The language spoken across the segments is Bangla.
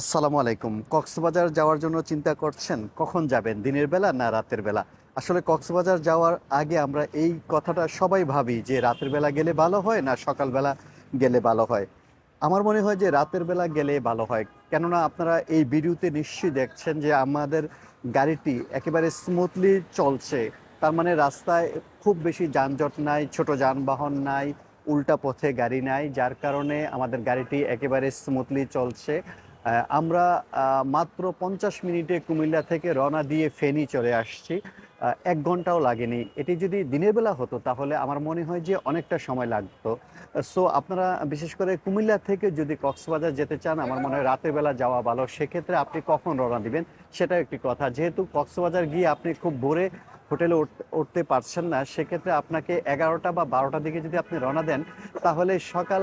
আসসালামু আলাইকুম। কক্সবাজার যাওয়ার জন্য চিন্তা করছেন, কখন যাবেন? দিনের বেলা না রাতের বেলা? আসলে কক্সবাজার যাওয়ার আগে আমরা এই কথাটা সবাই ভাবি যে রাতের বেলা গেলে ভালো হয় না সকালবেলা গেলে ভালো হয়? আমার মনে হয় যে রাতের বেলা গেলে ভালো হয়। কেননা আপনারা এই ভিডিওতে নিশ্চয়ই দেখছেন যে আমাদের গাড়িটি একেবারে স্মুথলি চলছে। তার মানে রাস্তায় খুব বেশি যানজট নাই, ছোট যানবাহন নাই, উল্টা পথে গাড়ি নাই, যার কারণে আমাদের গাড়িটি একেবারে স্মুথলি চলছে। আমরা মাত্র পঞ্চাশ মিনিটে কুমিল্লা থেকে রওনা দিয়ে ফেনি চলে আসছি। এক ঘন্টাও লাগেনি। এটি যদি দিনের বেলা হতো, তাহলে আমার মনে হয় যে অনেকটা সময় লাগতো। সো, আপনারা বিশেষ করে কুমিল্লা থেকে যদি কক্সবাজার যেতে চান, আমার মনে হয় রাতের বেলা যাওয়া ভালো। সেক্ষেত্রে আপনি কখন রওনা দিবেন, সেটাও একটি কথা। যেহেতু কক্সবাজার গিয়ে আপনি খুব ভোরে হোটেলে উঠতে পারছেন না, সেক্ষেত্রে আপনাকে এগারোটা বা বারোটার দিকে যদি আপনি রওনা দেন, তাহলে সকাল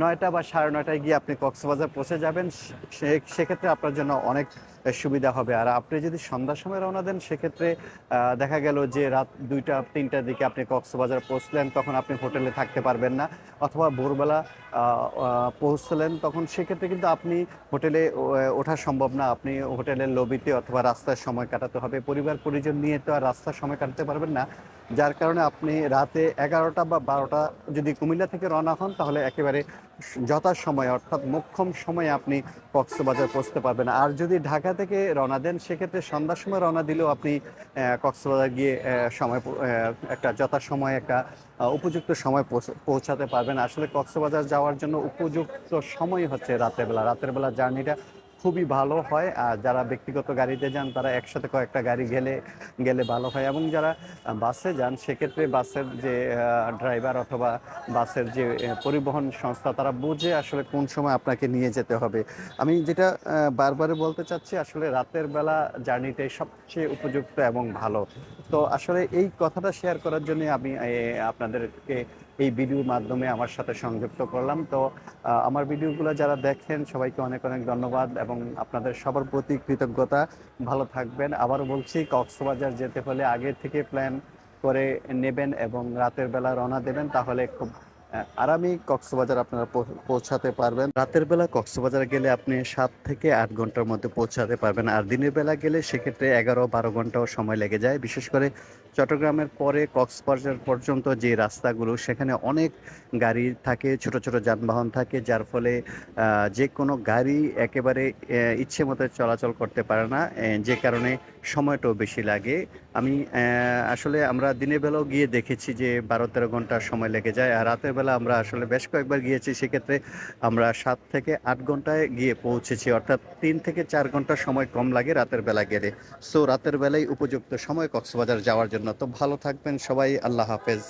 নয়টা বা সাড়ে নয়টায় গিয়ে আপনি কক্সবাজার পৌঁছে যাবেন। সেক্ষেত্রে আপনার জন্য অনেক সুবিধা হবে। আর আপনি যদি সন্ধ্যার সময় রওনা দেন, সেক্ষেত্রে দেখা গেল যে রাত দুইটা, তিনটার দিকে আপনি কক্সবাজার পৌঁছলেন, তখন আপনি হোটেলে থাকতে পারবেন না। অথবা ভোরবেলা পৌঁছলেন, তখন সেক্ষেত্রে কিন্তু আপনি হোটেলে ওঠা সম্ভব না। আপনি হোটেলের লবিতে অথবা রাস্তায় সময় কাটাতে হবে। পরিবার পরিজন নিয়ে তো আর রাস্তায় সময় কাটাতে পারবেন না। যার কারণে আপনি রাতে এগারোটা বা বারোটা যদি কুমিল্লা থেকে রওনা হন, তাহলে একেবারে যথা সময় অর্থাৎ মোক্ষম সময়ে আপনি কক্সবাজার পৌঁছতে পারবেন। আর যদি ঢাকা থেকে রওনা দেন, সেক্ষেত্রে সন্ধ্যার সময় রওনা দিলেও আপনি কক্সবাজার গিয়ে সময় একটা যথা সময় একটা উপযুক্ত সময় পৌঁছাতে পারবেন। আসলে কক্সবাজার যাওয়ার জন্য উপযুক্ত সময় হচ্ছে রাতের বেলা। রাতের বেলা জার্নিটা খুবই ভালো হয়। আর যারা ব্যক্তিগত গাড়িতে যান, তারা একসাথে কয়েকটা গাড়ি গেলে গেলে ভালো হয়। এবং যারা বাসে যান, সেক্ষেত্রে বাসের যে ড্রাইভার অথবা বাসের যে পরিবহন সংস্থা, তারা বুঝে আসলে কোন সময় আপনাকে নিয়ে যেতে হবে। আমি যেটা বারবারে বলতে চাচ্ছি, আসলে রাতের বেলা জার্নিটাই সবচেয়ে উপযুক্ত এবং ভালো। তো আসলে এই কথাটা শেয়ার করার জন্য আমি আপনাদেরকে এই ভিডিওর মাধ্যমে আমার সাথে সংযুক্ত করলাম। তো আমার ভিডিওগুলো যারা দেখেন, সবাইকে অনেক অনেক ধন্যবাদ এবং আপনাদের সবার প্রতি কৃতজ্ঞতা। ভালো থাকবেন। আবারও বলছি, কক্সবাজার যেতে হলে আগে থেকে প্ল্যান করে নেবেন এবং রাতের বেলা রওনা দেবেন, তাহলে খুব আহ, আরামেই কক্সবাজার আপনারা পৌঁছাতে পারবেন। রাতের বেলা কক্সবাজার গেলে আপনি সাত থেকে আট ঘণ্টার মধ্যে পৌঁছাতে পারবেন। আর দিনের বেলা গেলে সেক্ষেত্রে এগারো বারো ঘন্টাও সময় লেগে যায়। বিশেষ করে চট্টগ্রামের পরে কক্সবাজার পর্যন্ত যে রাস্তাগুলো সেখানে অনেক গাড়ি থাকে ছোট ছোট যানবাহন থাকে যার ফলে যে কোনো গাড়ি একেবারে ইচ্ছে মতো চলাচল করতে পারে না। যে কারণে সময়টাও বেশি লাগে। আমি আসলে আমরা দিনের বেলাও গিয়ে দেখেছি যে বারো তেরো ঘণ্টা সময় লেগে যায়। আর রাতের বেলা আমরা আসলে বেশ কয়েকবার গিয়েছি, সেক্ষেত্রে আমরা সাত থেকে আট ঘন্টায় গিয়ে পৌঁছেছি। অর্থাৎ তিন থেকে চার ঘণ্টা সময় কম লাগে রাতের বেলা গেলে। সো রাতের বেলায় উপযুক্ত সময় কক্সবাজার যাওয়ার জন্য। তো ভালো থাকবেন সবাই, আল্লাহ হাফেজ।